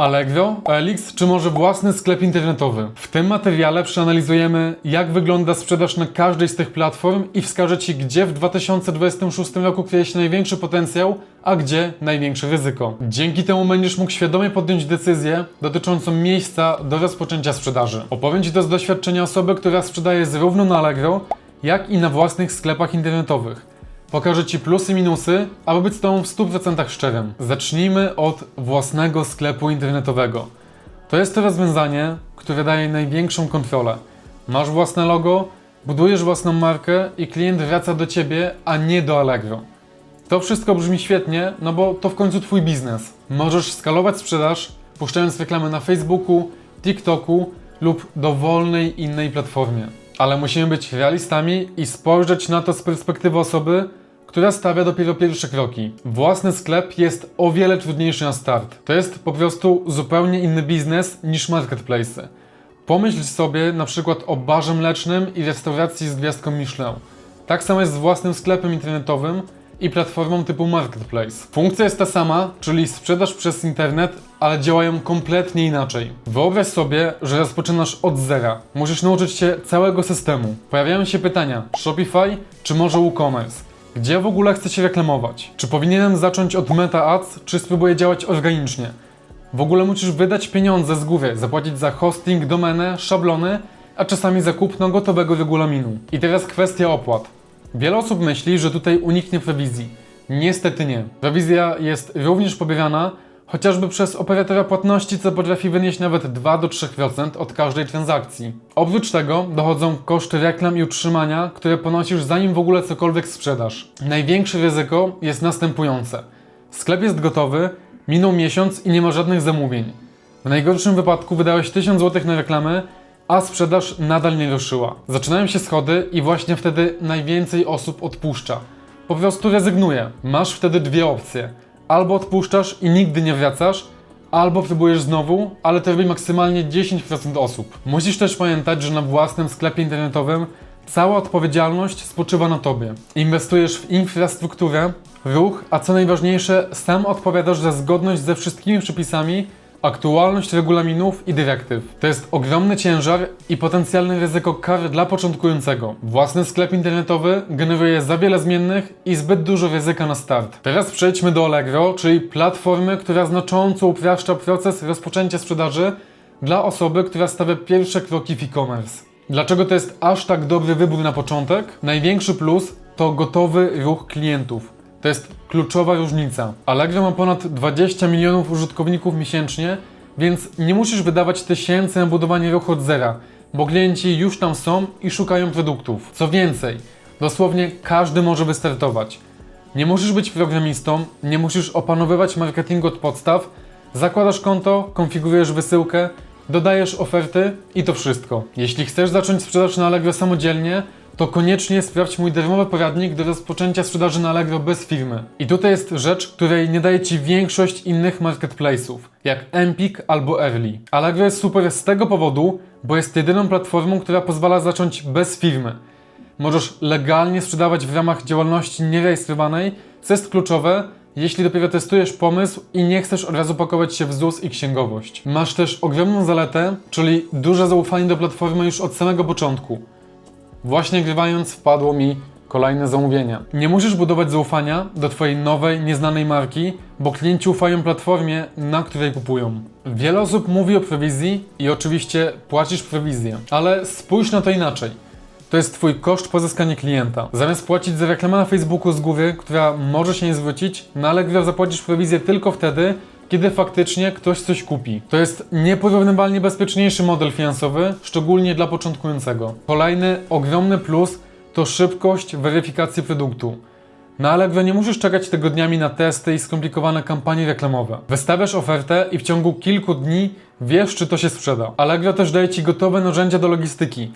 Allegro, OLX czy może własny sklep internetowy? W tym materiale przeanalizujemy, jak wygląda sprzedaż na każdej z tych platform i wskażę Ci, gdzie w 2026 roku kryje się największy potencjał, a gdzie największe ryzyko. Dzięki temu będziesz mógł świadomie podjąć decyzję dotyczącą miejsca do rozpoczęcia sprzedaży. Opowiem Ci to z doświadczenia osoby, która sprzedaje zarówno na Allegro, jak i na własnych sklepach internetowych. Pokażę Ci plusy i minusy, aby być z Tobą w 100% szczerym. Zacznijmy od własnego sklepu internetowego. To jest to rozwiązanie, które daje największą kontrolę. Masz własne logo, budujesz własną markę i klient wraca do Ciebie, a nie do Allegro. To wszystko brzmi świetnie, no bo to w końcu Twój biznes. Możesz skalować sprzedaż, puszczając reklamy na Facebooku, TikToku lub dowolnej innej platformie. Ale musimy być realistami i spojrzeć na to z perspektywy osoby, która stawia dopiero pierwsze kroki. Własny sklep jest o wiele trudniejszy na start. To jest po prostu zupełnie inny biznes niż marketplace. Pomyśl sobie na przykład o barze mlecznym i restauracji z gwiazdką Michelin. Tak samo jest z własnym sklepem internetowym i platformą typu marketplace. Funkcja jest ta sama, czyli sprzedaż przez internet, ale działają kompletnie inaczej. Wyobraź sobie, że rozpoczynasz od zera. Musisz nauczyć się całego systemu. Pojawiają się pytania: Shopify czy może WooCommerce? Gdzie w ogóle chcę się reklamować? Czy powinienem zacząć od Meta Ads, czy spróbuję działać organicznie? W ogóle musisz wydać pieniądze z góry, zapłacić za hosting, domenę, szablony, a czasami za kupno gotowego regulaminu. I teraz kwestia opłat. Wiele osób myśli, że tutaj uniknie prowizji. Niestety nie. Prowizja jest również pobierana chociażby przez operatora płatności, co potrafi wynieść nawet 2-3% od każdej transakcji. Oprócz tego dochodzą koszty reklam i utrzymania, które ponosisz zanim w ogóle cokolwiek sprzedasz. Największe ryzyko jest następujące. Sklep jest gotowy, minął miesiąc i nie ma żadnych zamówień. W najgorszym wypadku wydałeś 1000 zł na reklamę, a sprzedaż nadal nie ruszyła. Zaczynają się schody i właśnie wtedy najwięcej osób odpuszcza. Po prostu rezygnuje. Masz wtedy dwie opcje. Albo odpuszczasz i nigdy nie wracasz, albo próbujesz znowu, ale to robi maksymalnie 10% osób. Musisz też pamiętać, że na własnym sklepie internetowym cała odpowiedzialność spoczywa na tobie. Inwestujesz w infrastrukturę, ruch, a co najważniejsze, sam odpowiadasz za zgodność ze wszystkimi przepisami, aktualność regulaminów i dyrektyw. To jest ogromny ciężar i potencjalne ryzyko kar dla początkującego. Własny sklep internetowy generuje za wiele zmiennych i zbyt dużo ryzyka na start. Teraz przejdźmy do Allegro, czyli platformy, która znacząco upraszcza proces rozpoczęcia sprzedaży dla osoby, która stawia pierwsze kroki w e-commerce. Dlaczego to jest aż tak dobry wybór na początek? Największy plus to gotowy ruch klientów. To jest kluczowa różnica. Allegro ma ponad 20 milionów użytkowników miesięcznie, więc nie musisz wydawać tysięcy na budowanie ruchu od zera, bo klienci już tam są i szukają produktów. Co więcej, dosłownie każdy może wystartować. Nie musisz być programistą, nie musisz opanowywać marketingu od podstaw, zakładasz konto, konfigurujesz wysyłkę, dodajesz oferty i to wszystko. Jeśli chcesz zacząć sprzedaż na Allegro samodzielnie, to koniecznie sprawdź mój darmowy poradnik do rozpoczęcia sprzedaży na Allegro bez firmy. I tutaj jest rzecz, której nie daje Ci większość innych marketplace'ów, jak Empik albo Early. Allegro jest super z tego powodu, bo jest jedyną platformą, która pozwala zacząć bez firmy. Możesz legalnie sprzedawać w ramach działalności nierejestrowanej, co jest kluczowe, jeśli dopiero testujesz pomysł i nie chcesz od razu pakować się w ZUS i księgowość. Masz też ogromną zaletę, czyli duże zaufanie do platformy już od samego początku. Właśnie grywając wpadło mi kolejne zamówienia. Nie musisz budować zaufania do Twojej nowej, nieznanej marki, bo klienci ufają platformie, na której kupują. Wiele osób mówi o prowizji i oczywiście płacisz prowizję, ale spójrz na to inaczej. To jest Twój koszt pozyskania klienta. Zamiast płacić za reklamę na Facebooku z góry, która może się nie zwrócić, na Allegro zapłacisz prowizję tylko wtedy, kiedy faktycznie ktoś coś kupi. To jest nieporównywalnie bezpieczniejszy model finansowy, szczególnie dla początkującego. Kolejny ogromny plus to szybkość weryfikacji produktu. Na Allegro nie musisz czekać tygodniami na testy i skomplikowane kampanie reklamowe. Wystawiasz ofertę i w ciągu kilku dni wiesz, czy to się sprzeda. Allegro też daje Ci gotowe narzędzia do logistyki.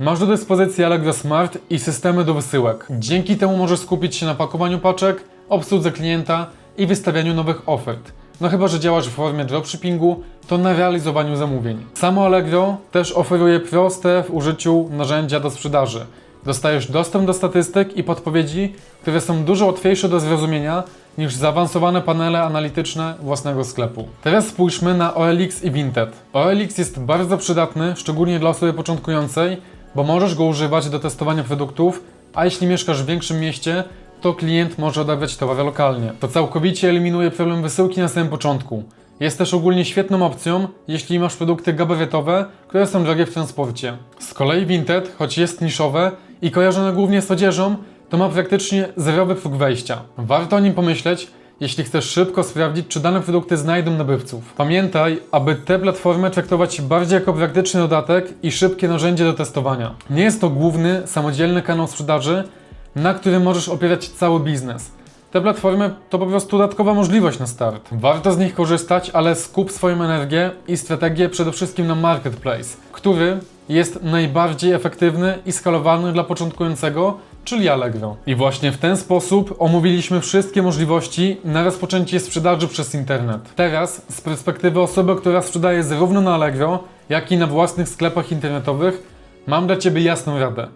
Masz do dyspozycji Allegro Smart i systemy do wysyłek. Dzięki temu możesz skupić się na pakowaniu paczek, obsłudze klienta i wystawianiu nowych ofert. No chyba, że działasz w formie dropshippingu, to na realizowaniu zamówień. Samo Allegro też oferuje proste w użyciu narzędzia do sprzedaży. Dostajesz dostęp do statystyk i podpowiedzi, które są dużo łatwiejsze do zrozumienia niż zaawansowane panele analityczne własnego sklepu. Teraz spójrzmy na OLX i Vinted. OLX jest bardzo przydatny, szczególnie dla osoby początkującej, bo możesz go używać do testowania produktów, a jeśli mieszkasz w większym mieście, to klient może odebrać towar lokalnie. To całkowicie eliminuje problem wysyłki na samym początku. Jest też ogólnie świetną opcją, jeśli masz produkty gabarytowe, które są drogie w transporcie. Z kolei Vinted, choć jest niszowe i kojarzone głównie z odzieżą, to ma praktycznie zerowy próg wejścia. Warto o nim pomyśleć, jeśli chcesz szybko sprawdzić, czy dane produkty znajdą nabywców. Pamiętaj, aby te platformy traktować bardziej jako praktyczny dodatek i szybkie narzędzie do testowania. Nie jest to główny, samodzielny kanał sprzedaży, na którym możesz opierać cały biznes. Te platformy to po prostu dodatkowa możliwość na start. Warto z nich korzystać, ale skup swoją energię i strategię przede wszystkim na marketplace, który jest najbardziej efektywny i skalowalny dla początkującego, czyli Allegro. I właśnie w ten sposób omówiliśmy wszystkie możliwości na rozpoczęcie sprzedaży przez internet. Teraz, z perspektywy osoby, która sprzedaje zarówno na Allegro, jak i na własnych sklepach internetowych, mam dla Ciebie jasną radę.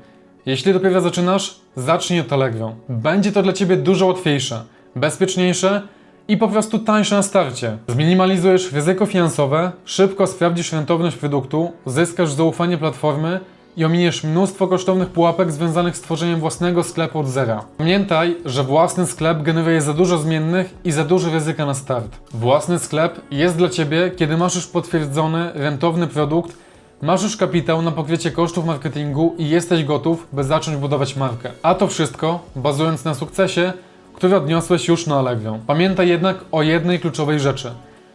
Jeśli dopiero zaczynasz, zacznij od Allegro. Będzie to dla Ciebie dużo łatwiejsze, bezpieczniejsze i po prostu tańsze na starcie. Zminimalizujesz ryzyko finansowe, szybko sprawdzisz rentowność produktu, zyskasz zaufanie platformy i ominiesz mnóstwo kosztownych pułapek związanych z tworzeniem własnego sklepu od zera. Pamiętaj, że własny sklep generuje za dużo zmiennych i za duże ryzyka na start. Własny sklep jest dla Ciebie, kiedy masz już potwierdzony, rentowny produkt, Masz już kapitał na pokrycie kosztów marketingu i jesteś gotów, by zacząć budować markę. A to wszystko bazując na sukcesie, który odniosłeś już na Allegro. Pamiętaj jednak o jednej kluczowej rzeczy.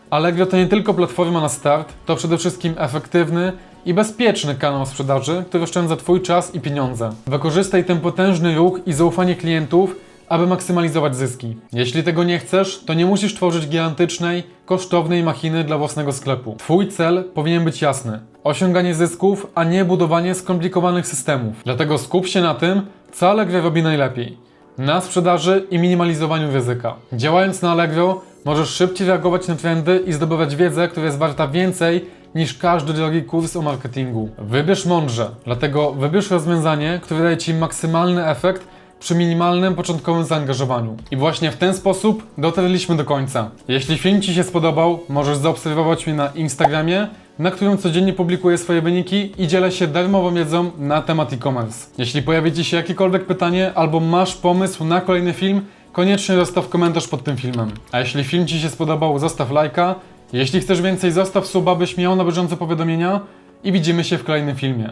Allegro to nie tylko platforma na start, to przede wszystkim efektywny i bezpieczny kanał sprzedaży, który oszczędza Twój czas i pieniądze. Wykorzystaj ten potężny ruch i zaufanie klientów, aby maksymalizować zyski. Jeśli tego nie chcesz, to nie musisz tworzyć gigantycznej, kosztownej machiny dla własnego sklepu. Twój cel powinien być jasny. Osiąganie zysków, a nie budowanie skomplikowanych systemów. Dlatego skup się na tym, co Allegro robi najlepiej. Na sprzedaży i minimalizowaniu ryzyka. Działając na Allegro, możesz szybciej reagować na trendy i zdobywać wiedzę, która jest warta więcej niż każdy drogi kurs o marketingu. Wybierz mądrze, dlatego wybierz rozwiązanie, które daje Ci maksymalny efekt przy minimalnym początkowym zaangażowaniu. I właśnie w ten sposób dotarliśmy do końca. Jeśli film Ci się spodobał, możesz zaobserwować mnie na Instagramie, na którym codziennie publikuję swoje wyniki i dzielę się darmową wiedzą na temat e-commerce. Jeśli pojawi Ci się jakiekolwiek pytanie albo masz pomysł na kolejny film, koniecznie zostaw komentarz pod tym filmem. A jeśli film Ci się spodobał, zostaw lajka. Jeśli chcesz więcej, zostaw suba, byś miał na bieżąco powiadomienia i widzimy się w kolejnym filmie.